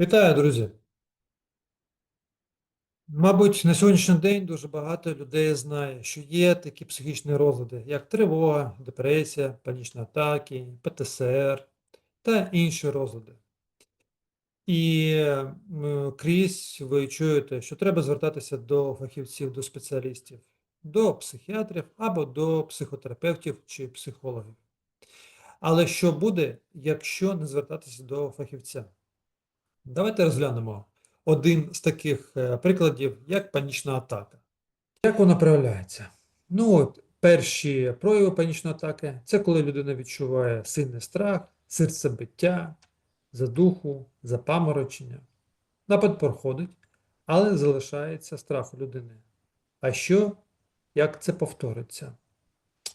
Вітаю, друзі! Мабуть, на сьогоднішній день дуже багато людей знає, що є такі психічні розлади, як тривога, депресія, панічні атаки, ПТСР та інші розлади. І крізь ви чуєте, що треба звертатися до фахівців, до спеціалістів, до психіатрів або до психотерапевтів чи психологів. Але що буде, якщо не звертатися до фахівця? Давайте розглянемо один з таких е, прикладів, як панічна атака. Як вона проявляється? Ну, от, перші прояви панічної атаки це коли людина відчуває сильний страх, серцебиття, задуху, запаморочення. Напад проходить, але залишається страх у людини. А що, як це повториться?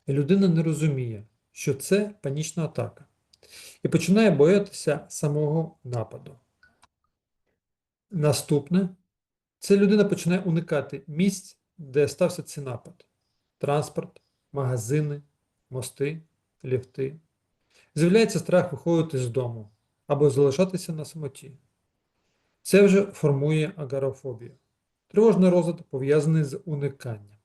І людина не розуміє, що це панічна атака, і починає боятися самого нападу. Наступне це людина починає уникати місць, де стався цей напад: транспорт, магазини, мости, ліфти. З'являється страх виходити з дому або залишатися на самоті. Це вже формує агорафобію. Тривожний розлад пов'язаний з униканням.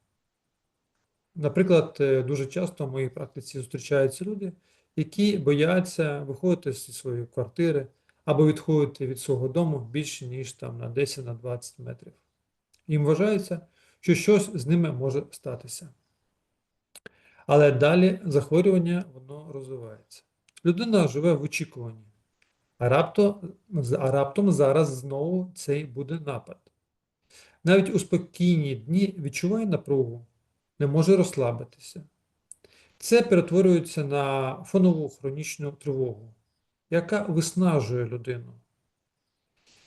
Наприклад, е, дуже часто в моїй практиці зустрічаються люди, які бояться виходити зі своєї квартири або відходити від свого дому більше, ніж там на 10-20 метрів. Їм вважається, що щось з ними може статися. Але далі захворювання воно розвивається. Людина живе в очікуванні, а раптом, а раптом зараз знову цей буде напад. Навіть у спокійні дні відчуває напругу, не може розслабитися. Це перетворюється на фонову хронічну тривогу, яка виснажує людину.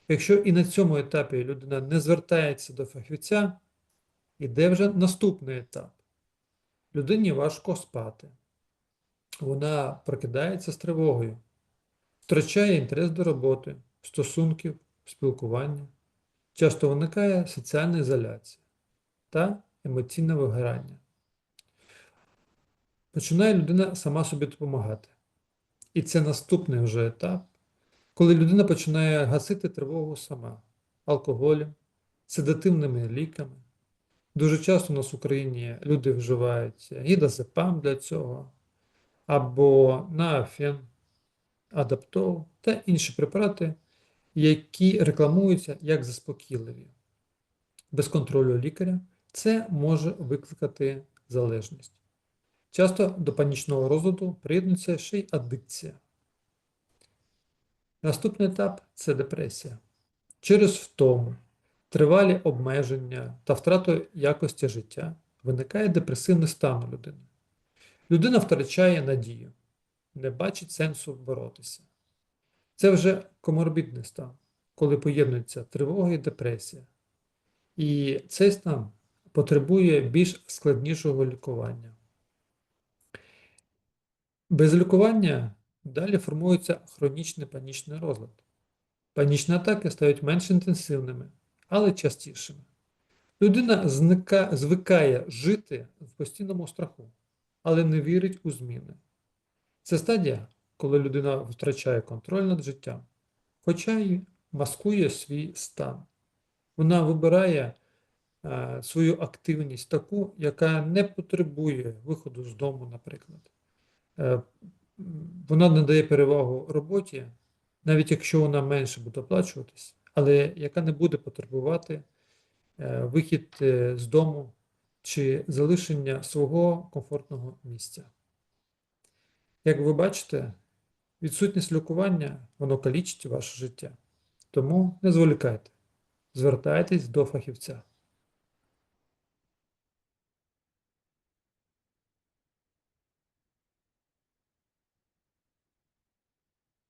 Якщо і на цьому етапі людина не звертається до фахівця, іде вже наступний етап. Людині важко спати. Вона прокидається з тривогою, втрачає інтерес до роботи, стосунків, спілкування. Часто виникає соціальна ізоляція та емоційне вигорання. Починає людина сама собі допомагати. І це наступний вже етап, коли людина починає гасити тривогу сама алкоголем, седативними ліками. Дуже часто у нас в Україні люди вживають гідазепам для цього, або нафен, адаптол та інші препарати, які рекламуються як заспокійливі. Без контролю лікаря це може викликати залежність. Часто до панічного розладу приєднується ще й адикція. Наступний етап це депресія. Через втому, тривалі обмеження та втрату якості життя виникає депресивний стан у людини. Людина втрачає надію, не бачить сенсу боротися. Це вже коморбідний стан, коли поєднується тривога і депресія. І цей стан потребує більш складнішого лікування. Без лікування далі формується хронічний панічний розлад. Панічні атаки стають менш інтенсивними, але частішими. Людина зника, звикає жити в постійному страху, але не вірить у зміни. Це стадія, коли людина втрачає контроль над життям, хоча й маскує свій стан. Вона вибирає е, свою активність таку, яка не потребує виходу з дому, наприклад. Е, вона надає перевагу роботі, навіть якщо вона менше буде оплачуватись, але яка не буде потребувати е, вихід е, з дому чи залишення свого комфортного місця. Як ви бачите, відсутність лікування воно калічить ваше життя. Тому не зволікайте, звертайтесь до фахівця.